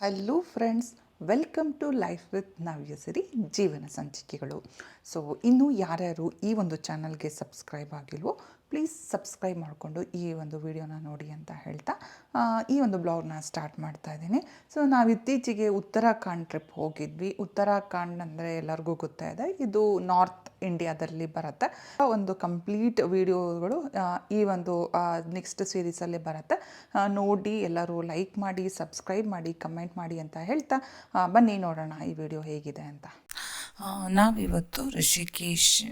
Hello friends welcome to life with Navyasari ಜೀವನ ಸಂಚಿಕೆಗಳು. So ಇನ್ನೂ ಯಾರ್ಯಾರು ಈ ಒಂದು ಚಾನಲ್ಗೆ ಸಬ್ಸ್ಕ್ರೈಬ್ ಆಗಿಲ್ವೋ, ಪ್ಲೀಸ್ ಸಬ್ಸ್ಕ್ರೈಬ್ ಮಾಡಿಕೊಂಡು ಈ ಒಂದು ವಿಡಿಯೋನ ನೋಡಿ ಅಂತ ಹೇಳ್ತಾ ಈ ಒಂದು ಬ್ಲಾಗ್ನ ಸ್ಟಾರ್ಟ್ ಮಾಡ್ತಾ ಇದ್ದೀನಿ. ಸೊ ನಾವು ಇತ್ತೀಚೆಗೆ ಉತ್ತರಾಖಂಡ್ ಟ್ರಿಪ್ ಹೋಗಿದ್ವಿ. ಉತ್ತರಾಖಂಡ್ ಅಂದರೆ ಎಲ್ಲರಿಗೂ ಗೊತ್ತಾ ಇದೆ. ಇದು ನಾರ್ತ್ ಇಂಡಿಯಾದಲ್ಲಿ ಬರುತ್ತೆ. ಒಂದು ಕಂಪ್ಲೀಟ್ ವಿಡಿಯೋಗಳು ಈ ಒಂದು ನೆಕ್ಸ್ಟ್ ಸೀರೀಸಲ್ಲಿ ಬರುತ್ತೆ. ನೋಡಿ, ಎಲ್ಲರೂ ಲೈಕ್ ಮಾಡಿ, ಸಬ್ಸ್ಕ್ರೈಬ್ ಮಾಡಿ, ಕಮೆಂಟ್ ಮಾಡಿ ಅಂತ ಹೇಳ್ತಾ ಬನ್ನಿ ನೋಡೋಣ ಈ ವಿಡಿಯೋ ಹೇಗಿದೆ ಅಂತ. ನಾವಿವತ್ತು ಋಷಿಕೇಶ್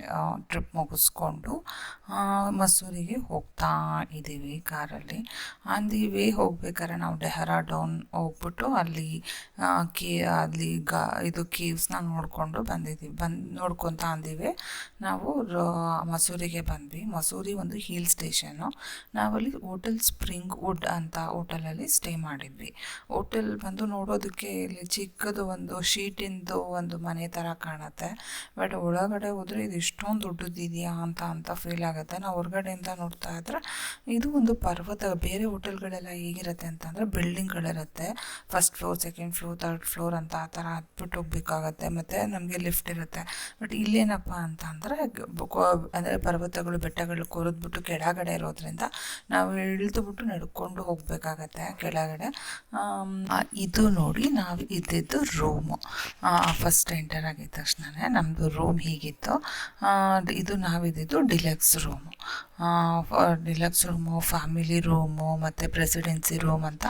ಟ್ರಿಪ್ ಮುಗಿಸ್ಕೊಂಡು ಮಸೂರಿಗೆ ಹೋಗ್ತಾ ಇದ್ದೀವಿ ಕಾರಲ್ಲಿ. ಆನ್ ದಿ ವೇ ಹೋಗ್ಬೇಕಾದ್ರೆ ನಾವು ಡೆಹರಾಡೌನ್ ಹೋಗ್ಬಿಟ್ಟು ಅಲ್ಲಿ ಕೇ, ಅಲ್ಲಿ ಗ, ಇದು ಕೇವ್ಸ್ನ ನೋಡಿಕೊಂಡು ಬಂದಿದ್ದೀವಿ ಬಂದು, ನೋಡ್ಕೊತ ಅಂದಿವೆ. ನಾವು ಮಸೂರಿಗೆ ಬಂದ್ವಿ. ಮಸೂರಿ ಒಂದು ಹಿಲ್ ಸ್ಟೇಷನು ನಾವಲ್ಲಿ ಹೋಟೆಲ್ ಸ್ಪ್ರಿಂಗ್ ವುಡ್ ಅಂತ ಹೋಟೆಲಲ್ಲಿ ಸ್ಟೇ ಮಾಡಿದ್ವಿ. ಹೋಟೆಲ್ ಬಂದು ನೋಡೋದಕ್ಕೆ ಇಲ್ಲಿ ಚಿಕ್ಕದು ಒಂದು ಶೀಟಿಂದು ಒಂದು ಮನೆ ಥರ ಕಾಣುತ್ತೆ. ಬಟ್ ಒಳಗಡೆ ಹೋದರೆ ಇದು ಇಷ್ಟೊಂದು ದೊಡ್ಡದಿದೆಯಾ ಅಂತ ಅಂತ ಫೀಲ್ ಆಗುತ್ತೆ. ನಾವು ಹೊರಗಡೆಯಿಂದ ನೋಡ್ತಾ ಇದ್ರೆ ಇದು ಒಂದು ಪರ್ವತ, ಬೇರೆ ಹೋಟೆಲ್ಗಳೆಲ್ಲ ಹೇಗಿರುತ್ತೆ ಅಂತಂದರೆ ಬಿಲ್ಡಿಂಗ್ಗಳಿರುತ್ತೆ first floor second floor third floor ಅಂತ ಆ ಥರ ಹತ್ಬಿಟ್ಟು ಹೋಗ್ಬೇಕಾಗತ್ತೆ. ಮತ್ತು ನಮಗೆ ಲಿಫ್ಟ್ ಇರುತ್ತೆ. ಬಟ್ ಇಲ್ಲೇನಪ್ಪ ಅಂತ ಅಂದರೆ ಅಂದರೆ ಪರ್ವತಗಳು, ಬೆಟ್ಟಗಳು ಕೊರೆದ್ಬಿಟ್ಟು ಕೆಳಗಡೆ ಇರೋದ್ರಿಂದ ನಾವು ಇಳಿದುಬಿಟ್ಟು ನಡ್ಕೊಂಡು ಹೋಗಬೇಕಾಗತ್ತೆ ಕೆಳಗಡೆ. ಇದು ನೋಡಿ ನಾವು ಇದ್ದಿದ್ದು ರೂಮು ಫಸ್ಟ್ ಎಂಟರ್ ಆಗಿದ್ದ ತಕ್ಷಣ ನಮ್ಮದು ರೂಮ್ ಹೀಗಿತ್ತು. ಇದು ನಾವಿದ್ದಿದ್ದು deluxe room deluxe room family room ಮತ್ತು ಪ್ರೆಸಿಡೆನ್ಸಿ ರೂಮ್ ಅಂತ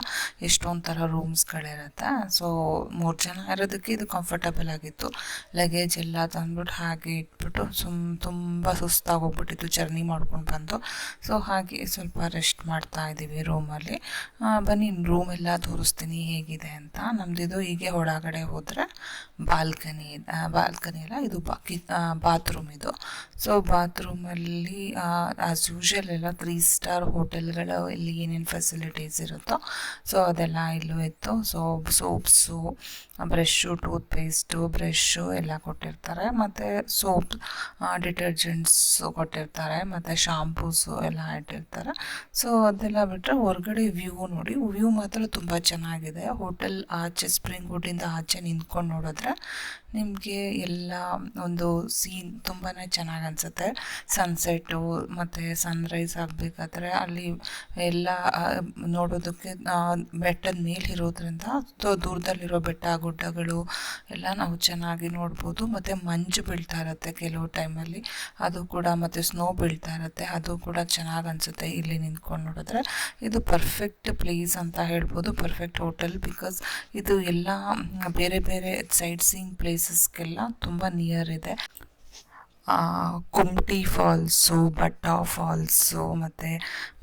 ಎಷ್ಟೊಂದು ಥರ ರೂಮ್ಸ್ಗಳಿರುತ್ತೆ ಸೊ ಮೂರು ಜನ ಇರೋದಕ್ಕೆ ಇದು ಕಂಫರ್ಟಬಲ್ ಆಗಿತ್ತು. ಲಗೇಜ್ ಎಲ್ಲ ತಂದ್ಬಿಟ್ಟು ಹಾಗೆ ಇಟ್ಬಿಟ್ಟು ಸುಮ್, ತುಂಬ ಸುಸ್ತಾಗಿ ಹೋಗ್ಬಿಟ್ಟಿತ್ತು ಜರ್ನಿ ಮಾಡ್ಕೊಂಡು ಬಂದು. ಸೊ ಹಾಗೆ ಸ್ವಲ್ಪ ರೆಸ್ಟ್ ಮಾಡ್ತಾ ಇದ್ದೀವಿ ರೂಮಲ್ಲಿ ಬನ್ನಿ ರೂಮ್ ಎಲ್ಲ ತೋರಿಸ್ತೀನಿ ಹೇಗಿದೆ ಅಂತ. ನಮ್ಮದಿದು ಹೀಗೆ ಒಳಗಡೆ ಹೋದರೆ ಬಾಲ್ಕನಿ ಬಾಲ್ಕನಿ ಅಲ್ಲ, ಇದು ಬಾಕಿ ಬಾತ್ರೂಮ್ ಇದು. ಸೊ ಬಾತ್ರೂಮಲ್ಲಿ ಆ್ಯಸ್ ಯೂಶಲ್ ಎಲ್ಲ ತ್ರೀ ಸ್ಟಾರ್ ಹೋಟೆಲ್ಗಳು ಇಲ್ಲಿ ಏನೇನು ಫೆಸಿಲಿಟೀಸ್ ಇರುತ್ತೋ ಸೊ ಅದೆಲ್ಲ ಇಲ್ಲೂ ಇತ್ತು. So soaps brush toothpaste brush ಎಲ್ಲ ಕೊಟ್ಟಿರ್ತಾರೆ. ಮತ್ತು ಸೋಪ್ ಡಿಟರ್ಜೆಂಟ್ಸು ಕೊಟ್ಟಿರ್ತಾರೆ. ಮತ್ತು ಶಾಂಪೂಸು ಎಲ್ಲ ಇಟ್ಟಿರ್ತಾರೆ ಸೊ ಅದೆಲ್ಲ ಬಿಟ್ಟರೆ ಹೊರಗಡೆ ವ್ಯೂ ನೋಡಿ ವ್ಯೂ ಮಾತ್ರ ತುಂಬ ಚೆನ್ನಾಗಿದೆ. ಹೋಟೆಲ್ ಆಚೆ ಸ್ಪ್ರಿಂಗ್ ವುಡ್ಡಿಂದ ಆಚೆ ನಿಂತ್ಕೊಂಡು ನೋಡಿದ್ರೆ ನಿಮಗೆ ಎಲ್ಲ ಒಂದು ಸೀನ್ ತುಂಬಾ ಚೆನ್ನಾಗಿ ಅನಿಸುತ್ತೆ. ಸನ್ಸೆಟ್ಟು ಮತ್ತು ಸನ್ರೈಸ್ ಆಗಬೇಕಾದ್ರೆ ಅಲ್ಲಿ ಎಲ್ಲ ನೋಡೋದಕ್ಕೆ ಬೆಟ್ಟದ ಮೇಲೆ ಇರೋದ್ರಿಂದ ದೂರದಲ್ಲಿರೋ ಬೆಟ್ಟ ಗುಡ್ಡಗಳು ಎಲ್ಲ ನಾವು ಚೆನ್ನಾಗಿ ನೋಡ್ಬೋದು. ಮತ್ತು ಮಂಜು ಬೀಳ್ತಾ ಇರುತ್ತೆ ಕೆಲವು ಟೈಮಲ್ಲಿ ಅದು ಕೂಡ ಮತ್ತು ಸ್ನೋ ಬೀಳ್ತಾ ಇರುತ್ತೆ. ಅದು ಕೂಡ ಚೆನ್ನಾಗಿ ಅನಿಸುತ್ತೆ ಇಲ್ಲಿ ನಿಂತ್ಕೊಂಡು ನೋಡಿದ್ರೆ. ಇದು ಪರ್ಫೆಕ್ಟ್ ಪ್ಲೇಸ್ ಅಂತ ಹೇಳ್ಬೋದು. ಪರ್ಫೆಕ್ಟ್ ಹೋಟೆಲ್ ಬಿಕಾಸ್ ಇದು ಎಲ್ಲ ಬೇರೆ ಬೇರೆ ಸೈಟ್ ಸೀಯಿಂಗ್ ಪ್ಲೇಸಸ್ಗೆಲ್ಲ ತುಂಬ ನಿಯರ್ ಇದೆ. ಕುಮ್ಟಿ ಫಾಲ್ಸು ಭಟ್ಟ ಫಾಲ್ಸು ಮತ್ತು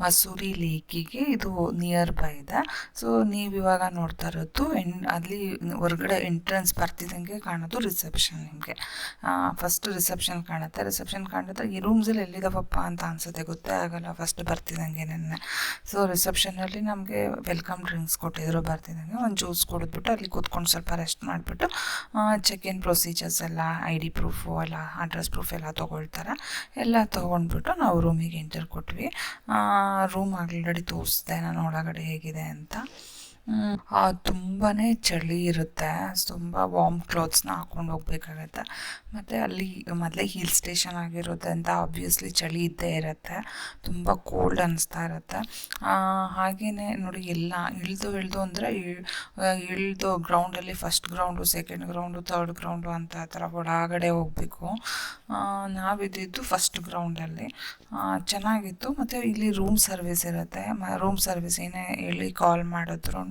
ಮಸೂರಿ ಲೇಕಿಗೆ ಇದು ನಿಯರ್ ಬೈ ಇದೆ. ಸೊ ನೀವು ಇವಾಗ ನೋಡ್ತಾ ಇರೋದು ಎನ್ ಅಲ್ಲಿ ಹೊರಗಡೆ ಎಂಟ್ರೆನ್ಸ್ ಬರ್ತಿದ್ದಂಗೆ ಕಾಣೋದು ರಿಸೆಪ್ಷನ್ ನಿಮಗೆ. ಫಸ್ಟ್ ರಿಸೆಪ್ಷನ್ ಕಾಣುತ್ತೆ. ರಿಸೆಪ್ಷನ್ ಕಾಣಿದ್ರೆ ಈ ರೂಮ್ಸಲ್ಲಿ ಎಲ್ಲಿದಾವಪ್ಪ ಅಂತ ಅನ್ಸುತ್ತೆ. ಗೊತ್ತೇ ಆಗಲ್ಲ ಫಸ್ಟ್ ಬರ್ತಿದ್ದಂಗೆ ನೆನ್ನೆ. ಸೊ ರಿಸೆಪ್ಷನಲ್ಲಿ ನಮಗೆ ವೆಲ್ಕಮ್ ಡ್ರಿಂಕ್ಸ್ ಕೊಟ್ಟಿದ್ರು ಬರ್ತಿದ್ದಂಗೆ ಒಂದು ಜ್ಯೂಸ್ ಕುಡಿದ್ಬಿಟ್ಟು ಅಲ್ಲಿ ಕೂತ್ಕೊಂಡು ಸ್ವಲ್ಪ ರೆಸ್ಟ್ ಮಾಡಿಬಿಟ್ಟು ಚೆಕ್ ಇನ್ ಪ್ರೊಸೀಜರ್ಸ್ ಎಲ್ಲ ಐ ಡಿ ಪ್ರೂಫು ಎಲ್ಲ ಅಡ್ರೆಸ್ ಪ್ರೂಫ್ ಎಲ್ಲ ತೊಗೊಳ್ತಾರೆ. ಎಲ್ಲ ತೊಗೊಂಡ್ಬಿಟ್ಟು ನಾವು ರೂಮಿಗೆ ಎಂಟರ್ ಕೊಟ್ವಿ. ರೂಮ್ ಆಲ್ರೆಡಿ ತೋರಿಸ್ದೆ ನಾನು ಒಳಗಡೆ ಹೇಗಿದೆ ಅಂತ. ತುಂಬಾ ಚಳಿ ಇರುತ್ತೆ. ತುಂಬ ವಾರ್ಮ್ ಕ್ಲೋತ್ಸ್ನ ಹಾಕೊಂಡು ಹೋಗ್ಬೇಕಾಗತ್ತೆ. ಮತ್ತು ಅಲ್ಲಿ ಮೊದಲೇ ಹಿಲ್ ಸ್ಟೇಷನ್ ಆಗಿರೋದ್ರಿಂದ ಆಬ್ವಿಯಸ್ಲಿ ಚಳಿ ಇದ್ದೇ ಇರುತ್ತೆ. ತುಂಬ ಕೋಲ್ಡ್ ಅನ್ನಿಸ್ತಾ ಇರುತ್ತೆ. ಹಾಗೆಯೇ ನೋಡಿ ಎಲ್ಲ ಇಳಿದು ಇಳಿದು ಅಂದರೆ ಇಳಿದು ಗ್ರೌಂಡಲ್ಲಿ first ground second ground third ground ಅಂತ ಆ ಥರ ಒಳಗಡೆ ಹೋಗಬೇಕು. ನಾವಿದ್ದಿದ್ದು ಫಸ್ಟ್ ಗ್ರೌಂಡಲ್ಲಿ ಚೆನ್ನಾಗಿತ್ತು. ಮತ್ತು ಇಲ್ಲಿ ರೂಮ್ ಸರ್ವಿಸ್ ಇರುತ್ತೆ. ರೂಮ್ ಸರ್ವಿಸ್ ಏನೇ ಹೇಳಿ ಕಾಲ್ ಮಾಡಿದ್ರು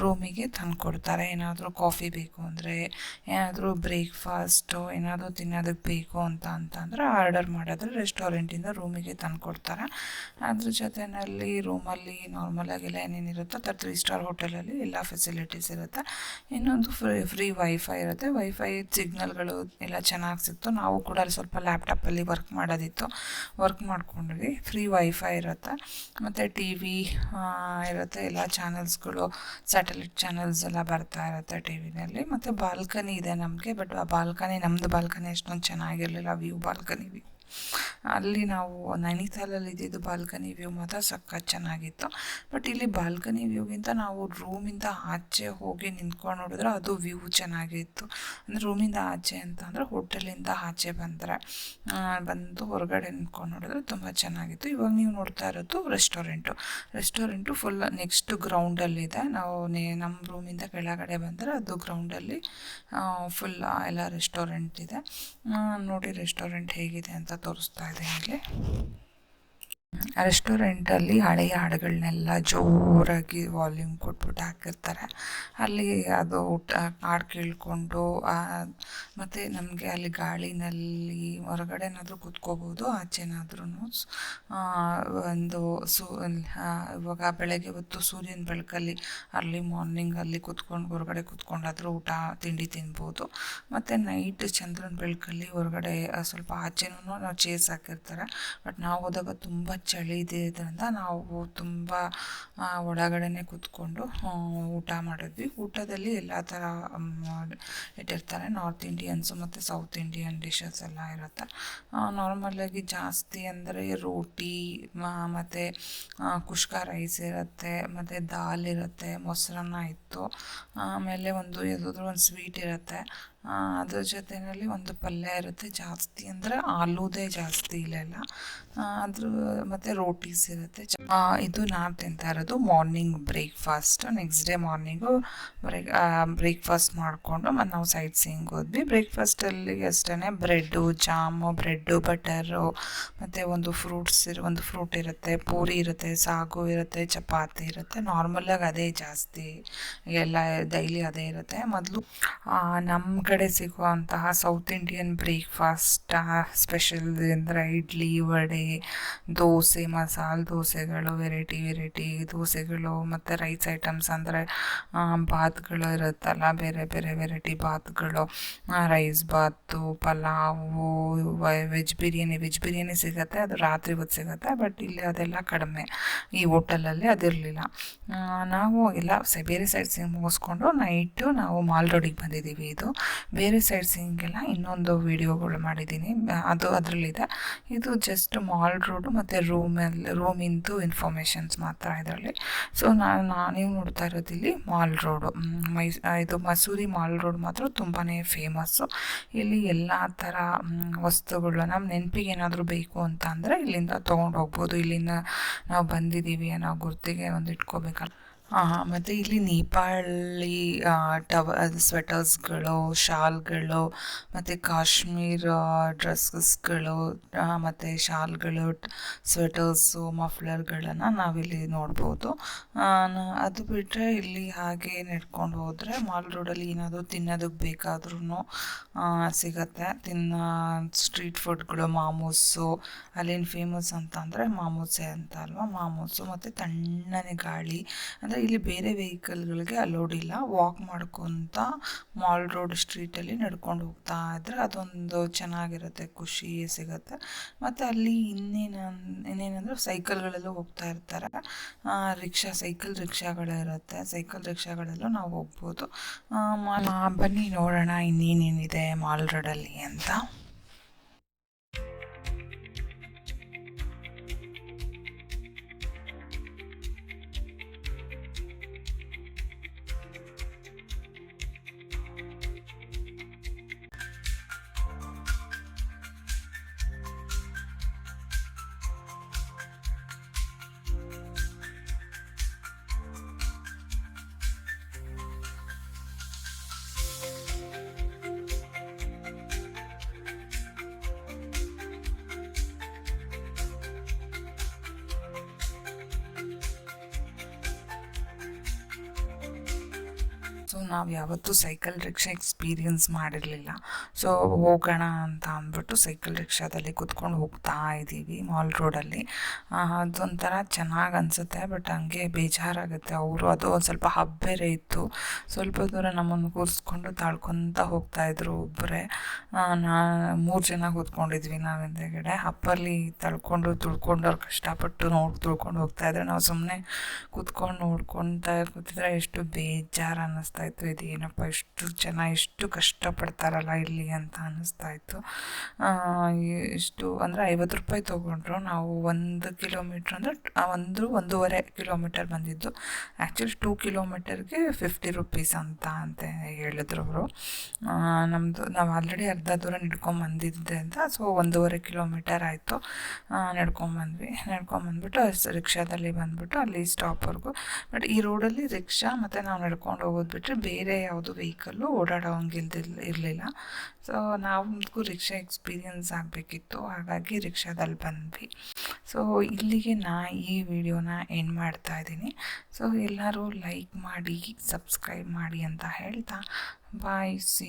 ರೂಮಿಗೆ ತಂದು ಕೊಡ್ತಾರೆ ಏನಾದರೂ ಕಾಫಿ ಬೇಕು ಅಂದರೆ, ಏನಾದರೂ ಬ್ರೇಕ್ಫಾಸ್ಟು, ಏನಾದರೂ ತಿನ್ನೋದಕ್ಕೆ ಬೇಕು ಅಂತ ಅಂತಂದರೆ ಆರ್ಡರ್ ಮಾಡಿದ್ರೆ ರೆಸ್ಟೋರೆಂಟಿಂದ ರೂಮಿಗೆ ತಂದು ಕೊಡ್ತಾರೆ ಅದ್ರ ಜೊತೆಯಲ್ಲಿ ರೂಮಲ್ಲಿ ನಾರ್ಮಲಾಗೆಲ್ಲ ಏನೇನಿರುತ್ತೋ ಥರ ತ್ರೀ ಸ್ಟಾರ್ ಹೋಟೆಲಲ್ಲಿ ಎಲ್ಲ ಫೆಸಿಲಿಟೀಸ್ ಇರುತ್ತೆ. ಇನ್ನೊಂದು ಫ್ರೀ ಫ್ರೀ ವೈಫೈ ಇರುತ್ತೆ. ವೈಫೈ ಸಿಗ್ನಲ್ಗಳು ಎಲ್ಲ ಚೆನ್ನಾಗಿ ಸಿಕ್ತು. ನಾವು ಕೂಡ ಅಲ್ಲಿ ಸ್ವಲ್ಪ ಲ್ಯಾಪ್ಟಾಪಲ್ಲಿ ವರ್ಕ್ ಮಾಡೋದಿತ್ತು. ವರ್ಕ್ ಮಾಡ್ಕೊಂಡ್ವಿ. ಫ್ರೀ ವೈಫೈ ಇರುತ್ತೆ. ಮತ್ತು ಟಿ ವಿ ಇರುತ್ತೆ. ಎಲ್ಲ ಚಾನಲ್ಸ್ಗಳು ಸ್ಯಾಟಲೈಟ್ ಚಾನಲ್ಸ್ ಎಲ್ಲ ಬರ್ತಾ ಇರುತ್ತೆ ಟಿ ವಿನಲ್ಲಿ. ಮತ್ತು ಬಾಲ್ಕನಿ ಇದೆ ನಮಗೆ, ಬಟ್ ಆ ಬಾಲ್ಕನಿ ನಮ್ಮದು ಬಾಲ್ಕನಿ ಅಷ್ಟೊಂದು ಚೆನ್ನಾಗಿರಲಿಲ್ಲ, ವ್ಯೂ ಬಾಲ್ಕನಿ. ಅಲ್ಲಿ ನಾವು ನೈನಿತಾಲಲ್ಲಿ ಇದ್ದಿದ್ದು ಬಾಲ್ಕನಿ ವ್ಯೂ ಮಾತ್ರ ಸಖತ್ ಚೆನ್ನಾಗಿತ್ತು. ಬಟ್ ಇಲ್ಲಿ ಬಾಲ್ಕನಿ ವ್ಯೂಗಿಂತ ನಾವು ರೂಮಿಂದ ಆಚೆ ಹೋಗಿ ನಿಂತ್ಕೊಂಡು ನೋಡಿದ್ರೆ ಅದು ವ್ಯೂ ಚೆನ್ನಾಗಿತ್ತು. ಅಂದರೆ ರೂಮಿಂದ ಆಚೆ ಅಂತ ಅಂದರೆ ಹೋಟೆಲಿಂದ ಆಚೆ ಬಂದರೆ ಬಂದು ಹೊರಗಡೆ ನಿಂತ್ಕೊಂಡು ನೋಡಿದ್ರೆ ತುಂಬ ಚೆನ್ನಾಗಿತ್ತು. ಇವಾಗ ನೀವು ನೋಡ್ತಾ ಇರೋದು ರೆಸ್ಟೋರೆಂಟು. ರೆಸ್ಟೋರೆಂಟು ಫುಲ್ ನೆಕ್ಸ್ಟ್ ಗ್ರೌಂಡಲ್ಲಿದೆ ನಾವು ನಮ್ಮ ರೂಮಿಂದ ಕೆಳಗಡೆ ಬಂದರೆ ಅದು ಗ್ರೌಂಡಲ್ಲಿ ಫುಲ್ ಎಲ್ಲ ರೆಸ್ಟೋರೆಂಟ್ ಇದೆ. ನೋಡಿ ರೆಸ್ಟೋರೆಂಟ್ ಹೇಗಿದೆ ಅಂತ ತೋರಿಸ್ತಾ ಇದೆ ಇಲ್ಲಿ ರೆಸ್ಟೋರೆಂಟಲ್ಲಿ ಹಳೆಯ ಹಾಡುಗಳನ್ನೆಲ್ಲ ಜೋರಾಗಿ ವಾಲ್ಯೂಮ್ ಕೊಟ್ಬಿಟ್ಟು ಹಾಕಿರ್ತಾರೆ. ಅಲ್ಲಿ ಅದು ಊಟ, ಹಾಡು ಕೇಳಿಕೊಂಡು ಮತ್ತು ನಮಗೆ ಅಲ್ಲಿ ಗಾಳಿನಲ್ಲಿ ಹೊರಗಡೆನಾದರೂ ಕೂತ್ಕೋಬೋದು ಆಚೆನಾದ್ರೂ ಒಂದು ಸೂ ಇವಾಗ ಬೆಳಗ್ಗೆ ಹೊತ್ತು ಸೂರ್ಯನ ಬೆಳಕಲ್ಲಿ ಅರ್ಲಿ ಮಾರ್ನಿಂಗ್ ಅಲ್ಲಿ ಕೂತ್ಕೊಂಡು, ಹೊರಗಡೆ ಕೂತ್ಕೊಂಡಾದರೂ ಊಟ, ತಿಂಡಿ ತಿನ್ಬೋದು. ಮತ್ತು ನೈಟ್ ಚಂದ್ರನ ಬೆಳಕಲ್ಲಿ ಹೊರಗಡೆ ಸ್ವಲ್ಪ ಆಚೆನೂ ನಾವು ಚೇಸ್ ಹಾಕಿರ್ತಾರೆ. ಬಟ್ ನಾವು ಹೋದಾಗ ತುಂಬ ಚಳಿ ಇದ್ದಿದ್ದರಿಂದ ನಾವು ತುಂಬ ಒಳಗಡೆನೆ ಕೂತ್ಕೊಂಡು ಊಟ ಮಾಡಿದ್ವಿ. ಊಟದಲ್ಲಿ ಎಲ್ಲ ಥರ ಇಟ್ಟಿರ್ತಾರೆ. ನಾರ್ತ್ ಇಂಡಿಯನ್ಸು ಮತ್ತು ಸೌತ್ ಇಂಡಿಯನ್ ಡಿಶಸ್ ಎಲ್ಲ ಇರುತ್ತೆ. ನಾರ್ಮಲಾಗಿ ಜಾಸ್ತಿ ಅಂದರೆ ರೋಟಿ ಮತ್ತು ಕುಷ್ಕ ರೈಸ್ ಇರುತ್ತೆ, ಮತ್ತು ದಾಲ್ ಇರುತ್ತೆ, ಮೊಸರನ್ನ ಇತ್ತು. ಆಮೇಲೆ ಒಂದು ಯಾವುದಾದ್ರೂ ಒಂದು ಸ್ವೀಟ್ ಇರುತ್ತೆ. ಅದ್ರ ಜೊತೆಯಲ್ಲಿ ಒಂದು ಪಲ್ಯ ಇರುತ್ತೆ ಜಾಸ್ತಿ ಅಂದರೆ ಆಲೂದೇ ಜಾಸ್ತಿ ಇಲ್ಲೆಲ್ಲ ಅದ್ರ ಮತ್ತು ರೋಟೀಸ್ ಇರುತ್ತೆ. ಇದು ನಾನು ತಿಂತಾ ಇರೋದು morning breakfast next day morning break breakfast ಮಾಡಿಕೊಂಡು ಮತ್ತು ನಾವು ಸೈಟ್ ಸೀಯಿಂಗ್ ಹೋದ್ವಿ ಬ್ರೇಕ್ಫಾಸ್ಟಲ್ಲಿ ಅಷ್ಟೇ ಬ್ರೆಡ್ಡು ಜಾಮು ಬ್ರೆಡ್ಡು ಬಟರು, ಮತ್ತು ಒಂದು ಫ್ರೂಟ್ಸ್ ಒಂದು ಫ್ರೂಟ್ ಇರುತ್ತೆ. ಪೂರಿ ಇರುತ್ತೆ, ಸಾಗು ಇರುತ್ತೆ, ಚಪಾತಿ ಇರುತ್ತೆ. ನಾರ್ಮಲಾಗಿ ಅದೇ ಜಾಸ್ತಿ. ಎಲ್ಲ ಡೈಲಿ ಅದೇ ಇರುತ್ತೆ. ಮೊದಲು ನಮ್ಮ ಕಡೆ ಸಿಗುವಂತಹ ಸೌತ್ ಇಂಡಿಯನ್ ಬ್ರೇಕ್ಫಾಸ್ಟ್ ಸ್ಪೆಷಲ್ ಅಂದರೆ ಇಡ್ಲಿ, ವಡೆ, ದೋಸೆ, ಮಸಾಲೆ ದೋಸೆಗಳು ವೆರೈಟಿ ವೆರೈಟಿ ದೋಸೆಗಳು, ಮತ್ತು ರೈಸ್ ಐಟಮ್ಸ್ ಅಂದರೆ ಬಾತ್ಗಳು ಇರುತ್ತಲ್ಲ, ಬೇರೆ ಬೇರೆ variety ಬಾತ್ಗಳು. Rice bath, pulao veg biryani veg biryani ಸಿಗುತ್ತೆ, ಅದು ರಾತ್ರಿ ಹೊತ್ತು ಸಿಗುತ್ತೆ ಬಟ್ ಇಲ್ಲಿ ಅದೆಲ್ಲ ಕಡಿಮೆ. ಈ ಹೋಟೆಲಲ್ಲಿ ಅದಿರಲಿಲ್ಲ. ನಾವು ಎಲ್ಲ ಬೇರೆ ಸೈಡ್ ಸೀಯಿಂಗ್ ಮುಗಿಸ್ಕೊಂಡು ನೈಟು ನಾವು ಮಾಲ್ ರೋಡಿಗೆ ಬಂದಿದ್ದೀವಿ ಇದು. ಬೇರೆ ಸೈಡ್ ಸೀಯಿಂಗೆಲ್ಲ ಇನ್ನೊಂದು ವೀಡಿಯೋಗಳು ಮಾಡಿದ್ದೀನಿ. ಅದು ಅದರಲ್ಲಿದೆ. ಇದು ಜಸ್ಟ್ ಮಾಲ್ ರೋಡು ಮತ್ತು ರೂಮಲ್ಲಿ ರೂಮಿಂದು ಇನ್ಫಾರ್ಮೇಷನ್ಸ್ ಮಾತ್ರ ಇದರಲ್ಲಿ. ಸೊ ನಾನು ನಾನೇ ನೋಡ್ತಾ ಇರೋದಿಲ್ಲಿ ಮಾಲ್ ರೋಡು ಮೈಸ್ ಇದು ಮಸೂರಿ ಮಾಲ್ ರೋಡ್ ಮಾತ್ರ ತುಂಬಾ ಫೇಮಸ್ಸು ಇಲ್ಲಿ ಎಲ್ಲ ಥರ ವಸ್ತುಗಳು ನಮ್ಮ ನೆನಪಿಗೆ ಏನಾದರೂ ಬೇಕು ಅಂತ ಅಂದರೆ ಇಲ್ಲಿಂದ ತೊಗೊಂಡು ಹೋಗ್ಬೋದು. ಇಲ್ಲಿಂದ ನಾವು ಬಂದಿದ್ದೀವಿ ಅನ್ನೋ ಗುರ್ತಿಗೆ ಒಂದು ಇಟ್ಕೋಬೇಕಲ್ಲ. ಮತ್ತು ಇಲ್ಲಿ ನೇಪಾಳಿ ಟವ ಸ್ವೆಟರ್ಸ್ಗಳು ಶಾಲ್ಗಳು, ಮತ್ತು ಕಾಶ್ಮೀರ್ ಡ್ರೆಸ್ಸಸ್ಗಳು ಮತ್ತು ಶಾಲ್ಗಳು ಸ್ವೆಟರ್ಸು ಮಫ್ಲರ್ಗಳನ್ನು ನಾವಿಲ್ಲಿ ನೋಡ್ಬೋದು. ಅದು ಬಿಟ್ಟರೆ ಇಲ್ಲಿ ಹಾಗೆ ನಡ್ಕೊಂಡು ಹೋದರೆ ಮಾಲ್ ರೋಡಲ್ಲಿ ಏನಾದರೂ ತಿನ್ನೋದಕ್ಕೆ ಬೇಕಾದ್ರೂ ಸಿಗತ್ತೆ. ತಿನ್ನ ಸ್ಟ್ರೀಟ್ ಫುಡ್ಗಳು ಮಾಮೂಸು, ಅಲ್ಲಿನ ಫೇಮಸ್ ಅಂತ ಅಂದರೆ ಮಾಮೂಸೆ ಅಂತ ಅಲ್ವಾ? ಮಾಮೂಸು ಮತ್ತು ತಣ್ಣನೆ ಗಾಳಿ. ಅಂದರೆ ಇಲ್ಲಿ ಬೇರೆ ವೆಹಿಕಲ್ಗಳಿಗೆ ಅಲೋಡ್ ಇಲ್ಲ. ವಾಕ್ ಮಾಡ್ಕೊತ ಮಾಲ್ ರೋಡ್ ಸ್ಟ್ರೀಟಲ್ಲಿ ನಡ್ಕೊಂಡು ಹೋಗ್ತಾ ಇದ್ರೆ ಅದೊಂದು ಚೆನ್ನಾಗಿರುತ್ತೆ, ಖುಷಿ ಸಿಗುತ್ತೆ. ಮತ್ತು ಅಲ್ಲಿ ಇನ್ನೇನು, ಇನ್ನೇನಂದ್ರೆ ಸೈಕಲ್ಗಳಲ್ಲೂ ಹೋಗ್ತಾ ಇರ್ತಾರೆ. ರಿಕ್ಷಾ, ಸೈಕಲ್ ರಿಕ್ಷಾಗಳಿರುತ್ತೆ ಸೈಕಲ್ ರಿಕ್ಷಾಗಳಲ್ಲೂ ನಾವು ಹೋಗ್ಬೋದು. ಬನ್ನಿ ನೋಡೋಣ ಇನ್ನೇನೇನಿದೆ ಮಾಲ್ ರೋಡಲ್ಲಿ ಅಂತ. ಸೊ ನಾವು ಯಾವತ್ತೂ ಸೈಕಲ್ ರಿಕ್ಷಾ ಎಕ್ಸ್ಪೀರಿಯನ್ಸ್ ಮಾಡಿರಲಿಲ್ಲ. ಸೊ ಹೋಗೋಣ ಅಂತ ಅಂದ್ಬಿಟ್ಟು ಸೈಕಲ್ ರಿಕ್ಷಾದಲ್ಲಿ ಕುತ್ಕೊಂಡು ಹೋಗ್ತಾ ಇದ್ದೀವಿ ಮಾಲ್ ರೋಡಲ್ಲಿ. ಅದೊಂಥರ ಚೆನ್ನಾಗಿ ಅನಿಸುತ್ತೆ, ಬಟ್ ಹಂಗೆ ಬೇಜಾರಾಗುತ್ತೆ. ಅವರು ಅದು ಒಂದು ಸ್ವಲ್ಪ ಹಬ್ ಬೇರೆ ಇತ್ತು. ಸ್ವಲ್ಪ ದೂರ ನಮ್ಮನ್ನು ಕೂರಿಸ್ಕೊಂಡು ತಾಳ್ಕೊತ ಹೋಗ್ತಾಯಿದ್ರು ಒಬ್ಬರೇ ನಾ, ಮೂರು ಜನ ಕೂತ್ಕೊಂಡಿದ್ವಿ ನಾವು ಹಿಂದೆಗಡೆ. ಹಬ್ಬಲ್ಲಿ ತಳ್ಕೊಂಡು, ತುಳ್ಕೊಂಡು ಅವ್ರು ಕಷ್ಟಪಟ್ಟು ನೋಡಿ, ತುಳ್ಕೊಂಡು ಹೋಗ್ತಾಯಿದ್ರೆ ನಾವು ಸುಮ್ಮನೆ ಕೂತ್ಕೊಂಡು ನೋಡ್ಕೊತ ಕೂತಿದ್ರೆ ಎಷ್ಟು ಬೇಜಾರು ಅನ್ನಿಸ್ತಾ ಅನ್ನಿಸ್ತಾ ಇತ್ತು ಇದು ಏನಪ್ಪ ಇಷ್ಟು ಜನ ಎಷ್ಟು ಕಷ್ಟಪಡ್ತಾರಲ್ಲ ಇಲ್ಲಿ ಅಂತ ಅನ್ನಿಸ್ತಾ ಇತ್ತು ಇಷ್ಟು ಅಂದರೆ ಐವತ್ತು ರೂಪಾಯಿ ತೊಗೊಂಡ್ರು. ನಾವು ಒಂದು ಕಿಲೋಮೀಟ್ರ್ ಅಂದರೆ ಒಂದು ಒಂದೂವರೆ ಕಿಲೋಮೀಟರ್ ಬಂದಿದ್ದು. ಆ್ಯಕ್ಚುಲಿ ಟೂ ಕಿಲೋಮೀಟರ್ಗೆ ಫಿಫ್ಟಿ ರುಪೀಸ್ ಅಂತ ಅಂತ ಹೇಳಿದ್ರು ಅವರು. ನಮ್ಮದು ನಾವು ಆಲ್ರೆಡಿ ಅರ್ಧ ದೂರ ನಡ್ಕೊಂಡು ಬಂದಿದ್ದೆ ಅಂತ ಸೊ ಒಂದೂವರೆ ಕಿಲೋಮೀಟರ್ ಆಯಿತು. ನಡ್ಕೊಂಬಂದ್ವಿ ನಡ್ಕೊಂಬಂದ್ಬಿಟ್ಟು ರಿಕ್ಷಾದಲ್ಲಿ ಬಂದ್ಬಿಟ್ಟು ಅಲ್ಲಿ ಸ್ಟಾಪ್ವರೆಗೂ ಬಟ್ ಈ ರೋಡಲ್ಲಿ ರಿಕ್ಷಾ ಮತ್ತು ನಾವು ನಡ್ಕೊಂಡು ಹೋಗೋದು ಬಿಟ್ಟರೆ ಬೇರೆ ಯಾವುದು ವೆಹಿಕಲ್ಲು ಓಡಾಡೋ ಹಂಗಿಲ್ದಿಲ್, ಇರಲಿಲ್ಲ. ಸೊ ನಮಗೂ ರಿಕ್ಷಾ ಎಕ್ಸ್ಪೀರಿಯನ್ಸ್ ಆಗಬೇಕಿತ್ತು. ಹಾಗಾಗಿ ರಿಕ್ಷಾದಲ್ಲಿ ಬಂದ್ವಿ. ಸೊ ಇಲ್ಲಿಗೆ ನಾ ಈ ವಿಡಿಯೋನ ಎಂಡ್ ಮಾಡ್ತಾ ಇದ್ದೀನಿ. ಸೊ ಎಲ್ಲರೂ ಲೈಕ್ ಮಾಡಿ ಸಬ್ಸ್ಕ್ರೈಬ್ ಮಾಡಿ ಅಂತ ಹೇಳ್ತಾ ಬಾಯ್ ಸಿ